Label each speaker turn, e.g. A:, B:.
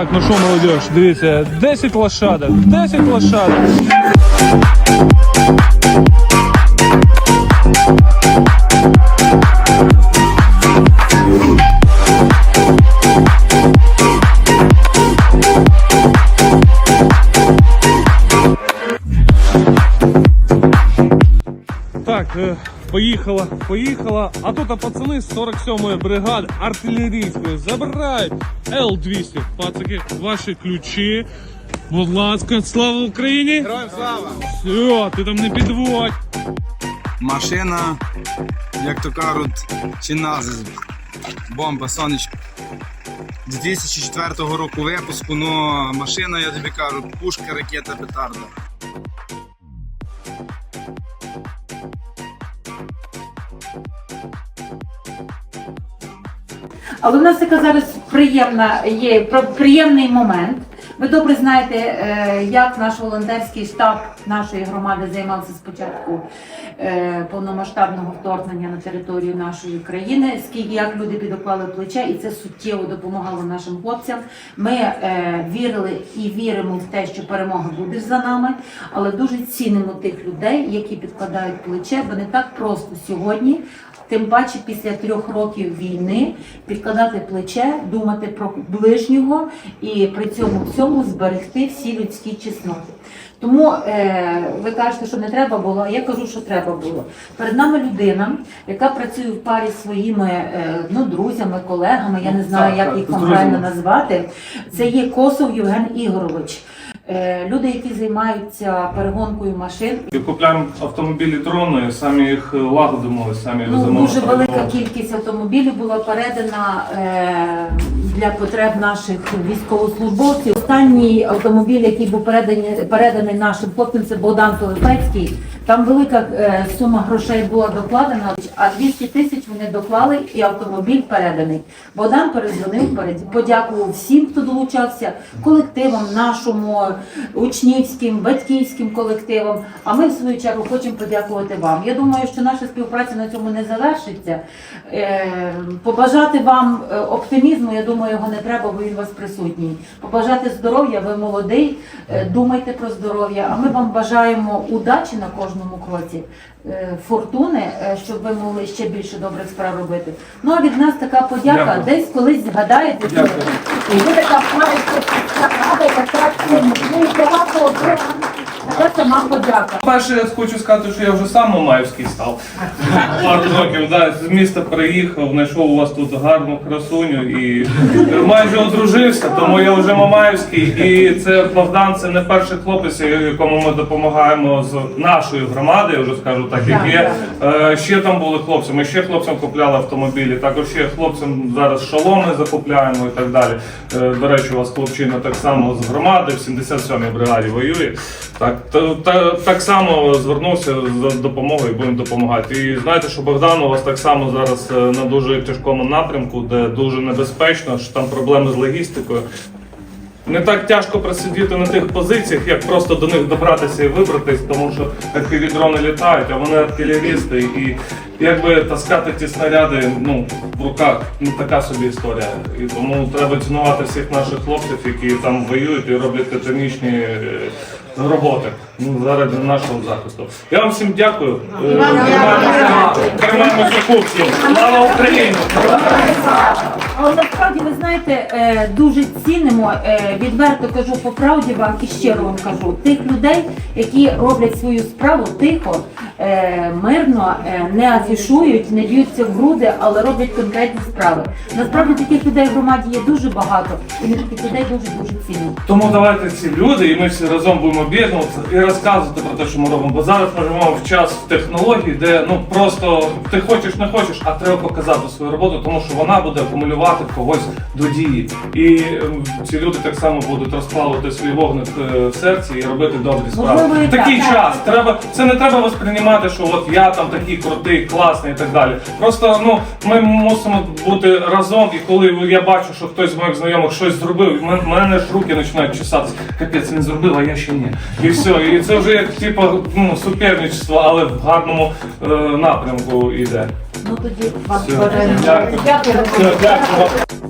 A: Так, ну що, молодіж, дивіться, 10 лошадок, 10 лошадок. Так, поїхала, поїхала. А тут а пацани з 47-ї бригади артилерійської забирають Л-200. Пацики, ваші ключі. Будь ласка, слава Україні!
B: Героям слава!
A: Все, ти там не підводь.
B: Машина, як то кажуть, чи назис. Бомба, сонечко. 2004 року випуску, ну машина, я тобі кажу, пушка, ракета, петарда.
C: Але в нас така зараз приємна є приємний момент. Ви добре знаєте, е, як наш волонтерський штаб нашої громади займався спочатку е, повномасштабного вторгнення на територію нашої країни, скільки як люди підоклали плече, і це суттєво допомагало нашим хлопцям. Ми е, вірили і віримо в те, що перемога буде за нами, але дуже цінимо тих людей, які підкладають плече, бо не так просто сьогодні Тим паче після трьох років війни підкладати плече, думати про ближнього і при цьому всьому зберегти всі людські чесноти. Тому е, ви кажете, що не треба було, а я кажу, що треба було. Перед нами людина, яка працює в парі зі своїми е, ну, друзями, колегами, я не знаю, як їх правильно назвати. Це є Косов Євген Ігорович. Е, люди, які займаються перегонкою машин,
A: Купляємо автомобілі дрони, самі їх лагодимо, самі
C: Ну,
A: замовили.
C: дуже велика кількість автомобілів була передана е, для потреб наших військовослужбовців. Останній автомобіль, який був переданий, переданий нашим хлопцям, це Богдан Пилипецький. Там велика е, сума грошей була докладена, а 200 тисяч вони доклали і автомобіль переданий. Богдан перезвонив, подякував всім, хто долучався, колективам нашому, учнівським, батьківським колективам. А ми, в свою чергу, хочемо подякувати вам. Я думаю, що наша співпраця на цьому не завершиться. Е, побажати вам е, оптимізму, я думаю, його не треба, бо він у вас присутній. Побажати здоров'я, ви молодий, е, думайте про здоров'я. А ми вам бажаємо удачі на кожному кроці, е, фортуни, е, щоб ви могли ще більше добрих справ робити. Ну а від нас така подяка.
A: Дякую.
C: Десь колись згадаєте.
A: Дякую.
C: і ви така рада, Це сама подяка.
A: Перше, я хочу сказати, що я вже сам Мамаївський став. Пару років да, з міста приїхав, знайшов у вас тут гарну красуню і майже одружився, тому я вже Мамаївський. І це Богдан, це не перший хлопець, якому ми допомагаємо з нашої громади, я вже скажу так, як є. Е, Ще там були хлопці, ми ще хлопцям купляли автомобілі, також ще хлопцям зараз шоломи закупляємо і так далі. Е, До речі, у вас хлопчина так само з громади в 77-й бригаді воює. Так, та, та, так само звернувся за допомогою, будемо допомагати. І знаєте, що Богдан у вас так само зараз е, на дуже тяжкому напрямку, де дуже небезпечно, що там проблеми з логістикою. Не так тяжко просидіти на тих позиціях, як просто до них добратися і вибратись, тому що дрони літають, а вони артилерісти, і якби таскати ті снаряди ну, в руках не така собі історія. І тому треба цінувати всіх наших хлопців, які там воюють і роблять титанічні роботи ну, заради нашого захисту. Я вам всім дякую. Е, Тримаємося- Тримаємося. Слава Україні!
C: Але насправді ви знаєте, е, дуже цінимо, е, відверто кажу по правді вам і щиро вам кажу, тих людей, які роблять свою справу тихо, мирно, не афішують, не б'ються в груди, але роблять конкретні справи. Насправді таких людей в громаді є дуже багато, і ми таких людей дуже дуже цінимо.
A: Тому давайте ці люди, і ми всі разом будемо об'єднуватися розказувати про те, що ми робимо. Бо зараз ми живемо в час технологій, де ну просто ти хочеш, не хочеш, а треба показати свою роботу, тому що вона буде акумулювати когось до дії. І ем, ці люди так само будуть розпалувати свій вогник е, в серці і робити добрі справи.
C: Можливо, і
A: Такий
C: так,
A: час. Треба це не треба восприймати, що от я там такий крутий, класний і так далі. Просто ну ми мусимо бути разом, і коли я бачу, що хтось з моїх знайомих щось зробив, в мен- мене ж руки починають чесатися. Капець, він зробив, а я ще ні. І все. І це вже як типу ну, суперничество, але в гарному е, напрямку йде.
C: Ну тоді вам
A: Все. Дякую.
C: Дякую.
A: Все, дякую.